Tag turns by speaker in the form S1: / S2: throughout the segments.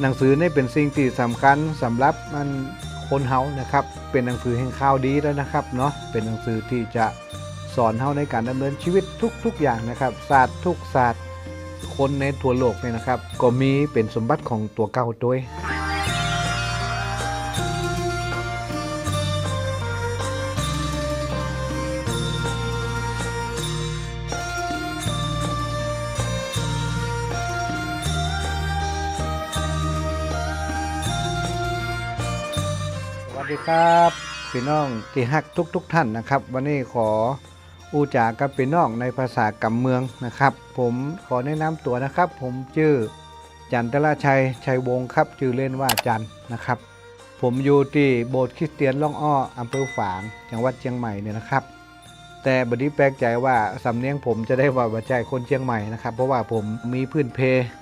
S1: หนังสือนี่เป็นสิ่งที่สำคัญสำหรับมันคนเฮานะครับ เป็นหนังสือแห่งข่าวดีแล้วนะครับเนาะเป็นหนังสือที่จะสอนเฮาในการดำเนินชีวิตทุก ๆ อย่างนะครับศาสตร์ทุกศาสตร์คนในทั่วโลกเนี่ยนะครับ ก็มีเป็นสมบัติของตัวเก่าด้วย ครับพี่น้องที่ฮักทุกทุกๆท่านนะครับ วันนี้ขออูจากับพี่น้องในภาษากำเมืองนะครับ ผมขอแนะนำตัวนะครับ ผมชื่อจันทราชัยชัยวงศ์ครับชื่อเล่นว่าจันนะครับ ผมอยู่ที่โบสถ์คริสเตียนล่องอ้ออำเภอฝางจังหวัดเชียงใหม่เนี่ยนะครับ แต่บัดนี้แปลกใจว่าสำเนียงผมจะได้ว่าว่าใจคนเชียงใหม่นะครับ เพราะว่าผมมีพื้นเพ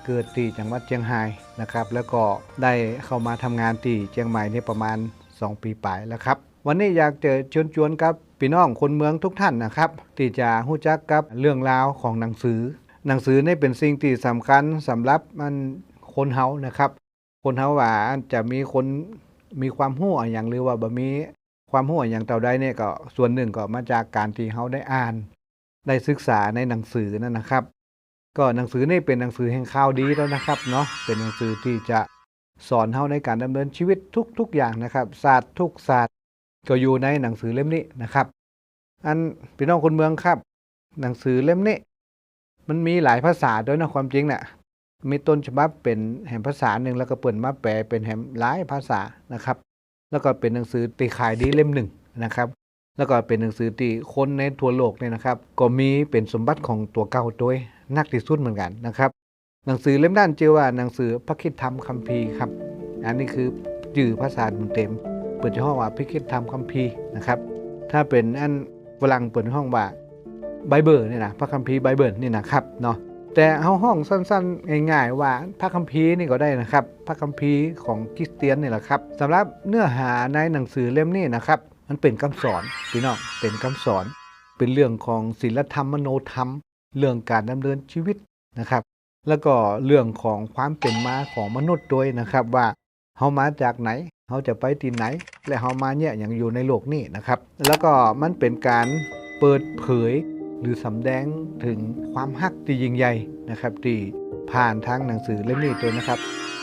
S1: เกิดที่จังหวัดเชียงรายนะครับ แล้วก็ได้เข้ามาทำงานที่เชียงใหม่เนี่ยประมาณ 2 ปีปลายแล้วครับ วันนี้อยากจะเชิญชวนกับพี่น้องคนเมืองทุกท่านนะครับ ที่จะรู้จักกับเรื่องราวของหนังสือ หนังสือนี่เป็นสิ่งที่สำคัญสำหรับมันคนเฮานะครับ คนเฮาว่าจะมีคนมีความรู้อย่างหรือว่าบ่มีความรู้อะอย่างเต่าใดเนี่ยก็ส่วนหนึ่งก็มาจากการที่เฮาได้อ่าน ได้ศึกษาในหนังสือนั่นนะครับ ก็หนังสือนี่เป็นหนังสือแห่งข่าวดีแล้วนะครับเนาะเป็นหนังสือที่จะ สอนเฮาในการดำเนินชีวิตทุก ๆ อย่างนะครับ ศาสตร์ทุกศาสตร์ก็อยู่ในหนังสือเล่มนี้นะครับ อันพี่น้องคนเมืองครับ หนังสือเล่มนี้ มันมีหลายภาษาด้วยนะความจริงน่ะมีต้นฉบับเป็นแหมภาษาหนึ่งแล้วก็เปิดมาแปลเป็นแหมหลายภาษานะครับ แล้วก็เป็นหนังสือตีขายดีเล่มหนึ่งนะครับ แล้วก็เป็นหนังสือที่คนในทั่วโลกเนี่ยนะครับ ก็มีเป็นสมบัติของตัวเก่าด้วยนักที่สุดเหมือนกันนะครับ หนังสือเล่มด้านชื่อว่าหนังสือพระคิดธรรมคัมภีร์ครับ อันนี้คือชื่อภาษาเต็ม เปิดห้องว่าพระคิดธรรมคัมภีร์นะครับ ถ้าเป็นอันฝรั่งเปิดห้องว่าไบเบิลเนี่ยนะพระคัมภีร์ไบเบิลนี่นะครับเนาะแต่เอาห้องสั้นๆง่ายๆว่าพระคัมภีร์นี่ก็ได้นะครับ พระคัมภีร์ของคริสเตียนนี่แหละครับสำหรับเนื้อหาในหนังสือเล่มนี้นะครับ มันเป็นคำสอนพี่น้องเป็นคำสอน เป็นเรื่องของศีลธรรมมโนธรรม เรื่องการดำเนินชีวิตนะครับ แล้วก็เรื่องของความเป็นมาของมนุษย์ด้วยนะครับว่าเฮามาจากไหนเฮาจะไปที่ไหน และเฮามาเนี่ยอย่างอยู่ในโลกนี้นะครับ แล้วก็มันเป็นการเปิดเผยหรือสำแดงถึงความฮักที่ยิ่งใหญ่นะครับที่ผ่านทางหนังสือเล่มนี้ตัวนะครับ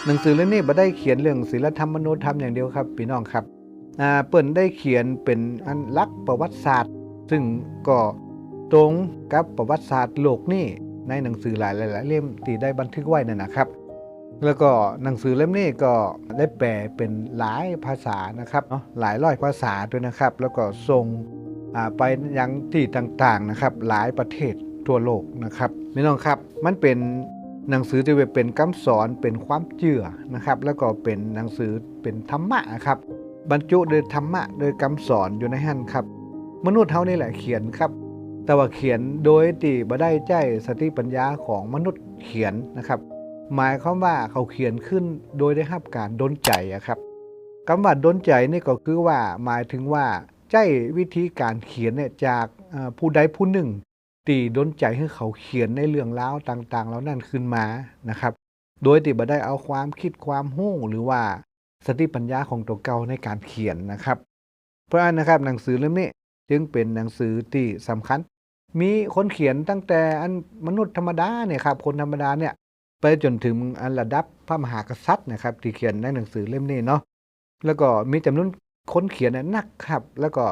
S1: หนังสือเล่มนี้บ่ได้เขียนเรื่องศีลธรรมมโนธรรมอย่างเดียวครับพี่น้องครับอ่าเปิ้นได้เขียนเป็นอันลักษ์ประวัติศาสตร์ ซึ่งก็ตรงกับประวัติศาสตร์โลกนี้ ในหนังสือหลายหลายเล่มที่ได้บันทึกไว้นั่นนะครับ แล้วก็หนังสือเล่มนี้ก็ได้แปลเป็นหลายภาษานะครับเนาะหลายร้อยภาษาด้วยนะครับ แล้วก็ส่งไปยังที่ต่างๆนะครับ หลายประเทศทั่วโลกนะครับพี่น้องครับมันเป็นหนังสือที่เป็นคำสอนเป็นความเชื่อนะครับ แล้วก็เป็นหนังสือเป็นธรรมะนะครับ บรรจุโดยธรรมะโดยคำสอนอยู่ในหันครับ มนุษย์เท่านี่แหละเขียนครับ แต่ว่าเขียนโดยที่บ่ได้ใจสติปัญญาของมนุษย์เขียนนะครับ หมายความว่าเขาเขียนขึ้นโดยได้รับการดลใจครับคำว่าดนใจนี่ก็คือว่าหมายถึงว่าใจวิธีการเขียนเนี่ยจากผู้ใดผู้หนึ่ง ตีดนใจให้เขาเขียนในเรื่องราวต่างๆแล้วนั่นขึ้นมานะครับ โดยที่บ่ได้เอาความคิดความรู้หรือว่าสติปัญญาของตัวเก่าในการเขียนนะครับ เพราะฉะนั้นนะครับหนังสือเล่มนี้จึงเป็นหนังสือที่สำคัญ มีคนเขียนตั้งแต่อันมนุษย์ธรรมดาเนี่ยครับคนธรรมดาเนี่ยไปจนถึงอันระดับพระมหากษัตริย์นะครับที่เขียนในหนังสือเล่มนี้เนาะแล้วก็มีจำนวนคนเขียนน่ะนักครับ แล้วก็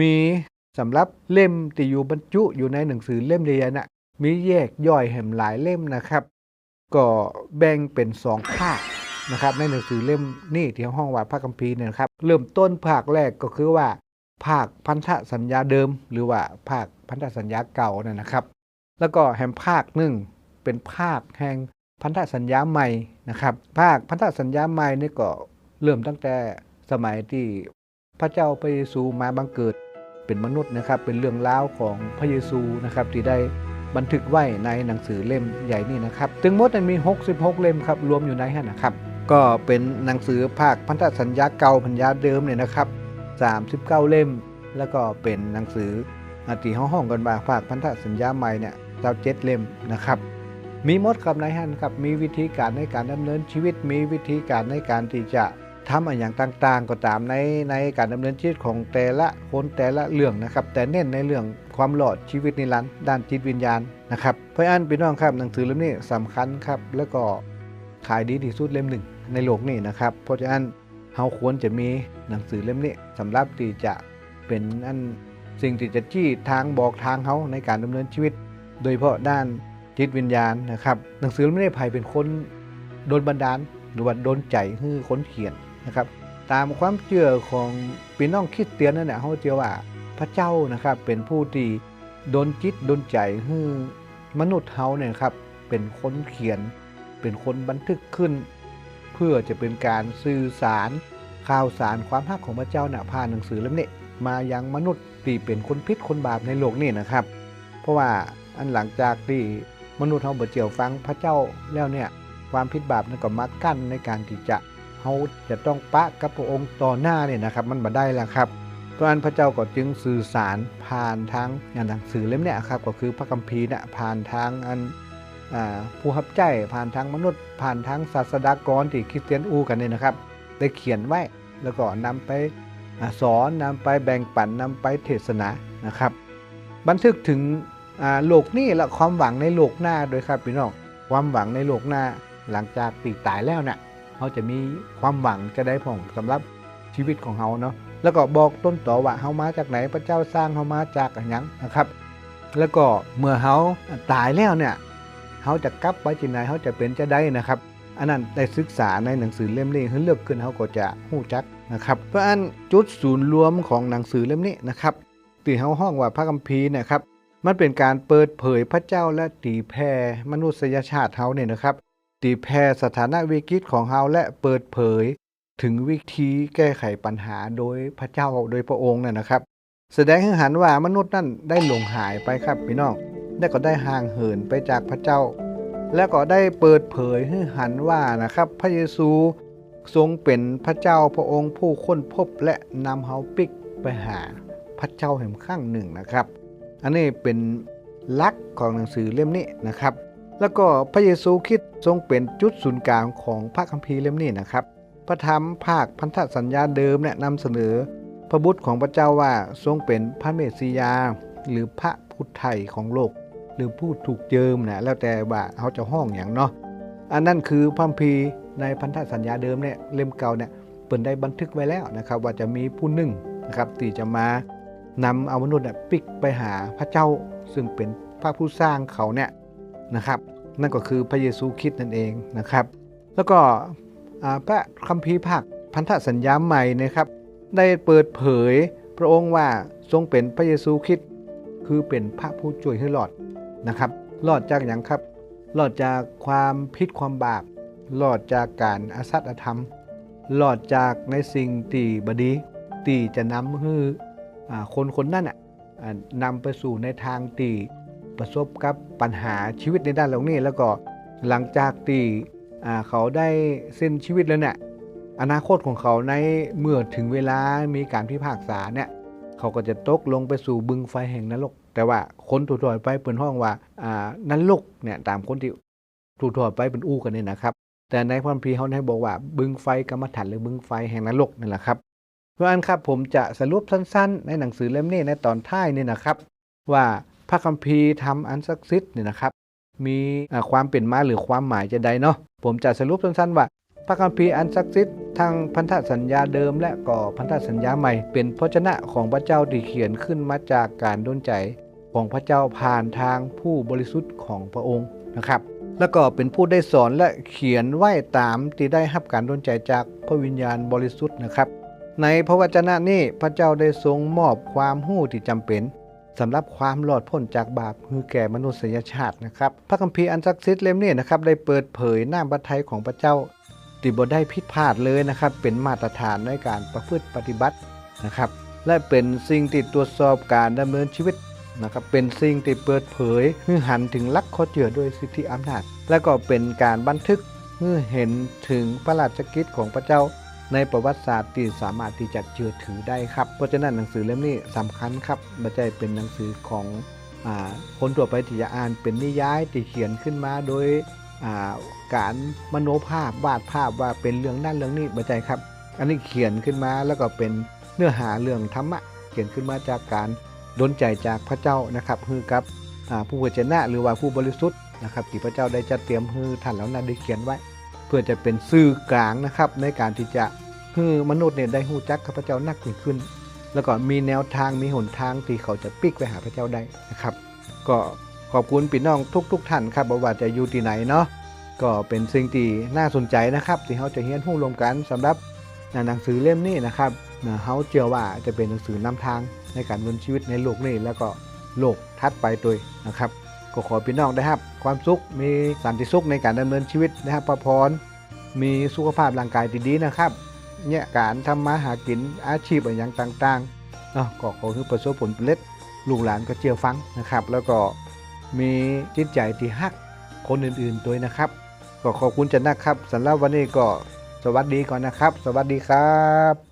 S1: มีสำหรับเล่มที่อยู่บรรจุอยู่ในหนังสือเล่มใหญ่ๆน่ะมีแยกย่อยแห่มหลายเล่มนะครับ ก็แบ่งเป็นสองภาคนะครับ ในหนังสือเล่มนี่ที่ห้องว่าพระคัมภีร์เนี่ยครับ เริ่มต้นภาคแรกก็คือว่า ภาคพันธสัญญาเดิม หรือว่าภาค พันธสัญญาเก่านั่นนะครับ แล้วก็แห่งภาคหนึ่งเป็นภาคแห่งพันธสัญญาใหม่นะครับ ภาคพันธสัญญาใหม่นี่ก็เริ่มตั้งแต่สมัยที่พระเจ้าพระเยซูมาบังเกิดเป็นมนุษย์นะครับ เป็นเรื่องราวของพระเยซูนะครับที่ได้บันทึกไว้ในหนังสือเล่มใหญ่นี่นะครับถึงมดมันมี 66 เล่มครับรวมอยู่ในนั้นนะครับ ก็เป็นหนังสือภาคพันธสัญญาเก่าพันญาเดิมเนี่ยนะครับ 39 เล่ม แล้วก็เป็นหนังสือ ตีห้องห้องกันมาภาคพันธสัญญาใหม่เนี่ยเจ้าเจ็ดเล่มนะครับ มีมดครับนายฮันครับมีวิธีการในการดำเนินชีวิต มีวิธีการในการที่จะทำอะไรอย่างต่างๆ ก็ตามในในการดำเนินชีวิตของแต่ละคนแต่ละเรื่องนะครับ แต่เน้นในเรื่องความหลอดชีวิตนิรันดร์ด้านจิตวิญญาณนะครับเพราะฉะนั้นพี่น้องครับหนังสือเล่มนี้สำคัญครับแล้วก็ขายดีที่สุดเล่มหนึ่งในโลกนี้นะครับ เพราะฉะนั้นเราควรจะมีหนังสือเล่มนี้สำหรับที่จะเป็นอัน สิ่งที่จะจี้ทางบอกทางเขาในการดำเนินชีวิต โดยเฉพาะด้านจิตวิญญาณนะครับ หนังสือไม่ได้ภัยเป็นคนโดนบันดาล หรือว่าโดนใจให้คนเขียนนะครับ ตามความเชื่อของพี่น้องคริดเตียนนั่นแหละเขาเชื่อว่าพระเจ้านะครับเป็นผู้ที่โดนจิตโดนใจให้มนุษย์เฮาเนี่ยครับเป็นคนเขียน เป็นคนบันทึกขึ้น เพื่อจะเป็นการสื่อสารข่าวสารความรักของพระเจ้าเนี่ยผ่านหนังสือเล่มนี้มายังมนุษย์ ที่เป็นคนพิษคนบาปในโลกนี้นะครับ เพราะว่าอันหลังจากที่มนุษย์เราเบิดเจียวฟังพระเจ้าแล้วเนี่ยความผิดบาปนั้นก็มากั้นในการที่จะเขาจะต้องปะกับพระองค์ต่อหน้าเนี่ยนะครับ มันมาได้แล้วครับเพราะนั้นพระเจ้าก็จึงสื่อสารผ่านทางงานหนังสือเล่มเนี่ยครับก็คือพระคัมภีร์เนี่ยผ่านทางอันผู้รับใจผ่านทางมนุษย์ ผ่านทางศาสดากรที่คริสเตียนอูกันเนี่ยนะครับ ได้เขียนไว้แล้วก็นำไป สอนนำไปแบ่งปันนำไปเทศนานะครับ บันทึกถึงโลกนี้และความหวังในโลกหน้าโดวยครับพี่น้องความหวังในโลกหน้าหลังจากปีตายแล้วเนี่ยเขาจะมีความหวังจะได้ผ่องสำหรับชีวิตของเขาเนาะแล้วก็บอกต้นต่อว่าเขามาจากไหนพระเจ้าสร้างเขามาจากอะไรยังนะครับ แล้วก็เมื่อเขาตายแล้วเนี่ยเขาจะกลับไปที่ไหนเขาจะเป็นจะได้นะครับ อันนั้นได้ศึกษาในหนังสือเล่มนี้ให้เลือกขึ้นเขาก็จะหู้จักนะครับ เพราะอันจุดศูนย์รวมของหนังสือเล่มนี้นะครับที่เขาห้องว่าพระคัมภีร์นะครับ มันเป็นการเปิดเผยพระเจ้าและตีแผ่มนุษยชาติเฮาเนี่ยนะครับ ตีแผ่สถานะวิกฤตของเฮาและเปิดเผย ถึงวิธีแก้ไขปัญหาโดยพระเจ้าโดยพระองค์เนี่ยนะครับ แสดงให้เห็นว่ามนุษย์นั่นได้หลงหายไปครับพี่น้อง และก็ได้ห่างเหินไปจากพระเจ้า และก็ได้เปิดเผยให้หันว่านะครับพระเยซูทรงเป็นพระเจ้าพระองค์ผู้ค้นพบและนำเฮาปิกไปหาพระเจ้าแห่งข้างหนึ่งนะครับ อันนี้เป็นลักษณ์ของหนังสือเล่มนี้นะครับ แล้วก็พระเยซูคริดทรงเป็นจุดศูนย์กลางของพระคัมภีร์เล่มนี้นะครับ พระธรรมภาคพันธสัญญาเดิมเนี่ยนำเสนอ พระบุตรของพระเจ้าว่าทรงเป็นพระเมสสิยาหรือพระพุทธไทยของโลก หรือผู้ถูกเจิมนะแล้วแต่ว่าเขาจะห้องอย่างเนาะอันนั้นคือพัมภีในพันธสัญญาเดิมเนี่ยเล่มเก่าเนี่ยเปิดได้บันทึกไว้แล้วนะครับว่าจะมีผู้หนึ่งนะครับที่จะมานำเอามนุษย์เนี่ยปิกไปหาพระเจ้าซึ่งเป็นพระผู้สร้างเขาเนี่ยนะครับนั่นก็คือพระเยซูคริสต์นั่นเองนะครับ แล้วก็พระคัมภีร์ภาคพันธสัญญาใหม่นะครับ ได้เปิดเผยพระองค์ว่าทรงเป็นพระเยซูคริสต์คือเป็นพระผู้ช่วยให้รอด นะครับรอดจากอย่างครับรอดจากความพิษความบาปรอดจากการอาสัตอธรรมรอดจากในสิ่งตีบดีตีจะนำให้อ่าคนคนนั้นน่ะนำไปสู่ในทางตีประสบกับปัญหาชีวิตในด้านเหล่านี้ แล้วก็หลังจากตีเขาได้สิ้นชีวิตแล้วเนี่ยอนาคตของเขาในเมื่อถึงเวลามีการพิพากษาเนี่ยเขาก็จะตกลงไปสู่บึงไฟแห่งนรก แต่ว่าคนถูกถอดไปเป็นห้องว่าอ่านรกเนี่ยตามคนที่ถูกถอดไปเป็นอู้กันเนี่ยนะครับ แต่ในพระคัมภีร์เขาได้บอกว่า บึงไฟกรรมฐานหรือบึงไฟแห่งนรกนั่นแหละครับเพราะฉะนั้นครับผมจะสรุปสั้นๆ ในหนังสือเล่มนี้ในตอนท้ายนี่นะครับ ว่าพระคัมภีร์ทำอันศักดิ์สิทธิ์เนี่ยนะครับ มีความเป็นมาหรือความหมายจะใดเนาะผมจะสรุปสั้นๆว่าพระคัมภีร์อันศักดิ์สิทธิ์ทางพันธสัญญาเดิมและก่อพันธสัญญาใหม่ เป็นพระชนะของพระเจ้าที่เขียนขึ้นมาจากการดลใจ ของพระเจ้าผ่านทางผู้บริสุทธิ์ของพระองค์นะครับ แล้วก็เป็นผู้ได้สอนและเขียนไหว้ตามที่ได้รับการดลใจจากพระวิญญาณบริสุทธิ์นะครับ ในพระวจนะนี้พระเจ้าได้ทรงมอบความรู้ที่จำเป็นสำหรับความรอดพ้นจากบาปคือแก่มนุษยชาตินะครับ พระคัมภีร์อันศักดิ์สิทธิ์เล่มนี้นะครับได้เปิดเผยหน้าพระทัยของพระเจ้าที่บ่ได้ผิดพลาดเลยนะครับ เป็นมาตรฐานในการประพฤติปฏิบัตินะครับ และเป็นสิ่งที่ตรวจสอบการดำเนินชีวิต นะครับเป็นสิ่งที่เปิดเผยให้หันถึงลักข้อเจือด้วยสิทธิอำนาจ และก็เป็นการบันทึกเมื่อเห็นถึงพระราชกิจของพระเจ้า ในประวัติศาสตร์ที่สามารถที่จะเชื่อถือได้ครับ เพราะฉะนั้นหนังสือเล่มนี้สำคัญครับไม่ใช่เป็นหนังสือของอคนทั่วไปที่จะอ่านเป็นนิยายที่เขียนขึ้นมาโดยาการมโนภาพวาดภาพว่าเป็นเรื่องนั่นเรื่องนี้ไม่ใช่ครับ อันนี้เขียนขึ้นมาแล้วก็เป็นเนื้อหาเรื่องธรรมะ เขียนขึ้นมาจากการ ดลใจจากพระเจ้านะครับคือกับผู้เวจนะหรือว่าผู้บริสุทธิ์นะครับที่พระเจ้าได้จัดเตรียมให้ท่านเหล่านั้นได้เขียนไว้ เพื่อจะเป็นสื่อกลางนะครับในการที่จะให้มนุษย์เนี่ยได้หู้จักข้าพเจ้านักยิ่งขึ้น แล้วก็มีแนวทางมีหนทางที่เขาจะปิกไปหาพระเจ้าได้นะครับ ก็ขอบคุณพี่น้องทุกๆท่านครับบว่าจะอยู่ที่ไหนเนาะก็เป็นสิ่งที่น่าสนใจนะครับที่เขาจะเรียนรู้รวมกันสำหรับหนังสือเล่มนี้นะครับเขาเชื่อว่าจะเป็นหนังสือนำทาง ในการดำเนินชีวิตในโลกนี้แล้วก็โลกทัดไปตัวยนะครับก็ขอพี่น้องนะครับ ความสุขมีสันติสุขในการดำเนินชีวิตนะครับประพรมีสุขภาพร่างกายที่ดีนะครับเนี่ยการทำมาหากินอาชีพอะไรอย่างต่างๆเนาะก็ขอให้ประสบผลสำเร็จลูกหลานก็เจียวฟังนะครับ แล้วก็มีจิตใจที่ฮักคนอื่นๆด้วยนะครับ ก็ขอบคุณจันนะครับสำหรับวันนี้ก็สวัสดีก่อนนะครับ สวัสดีครับ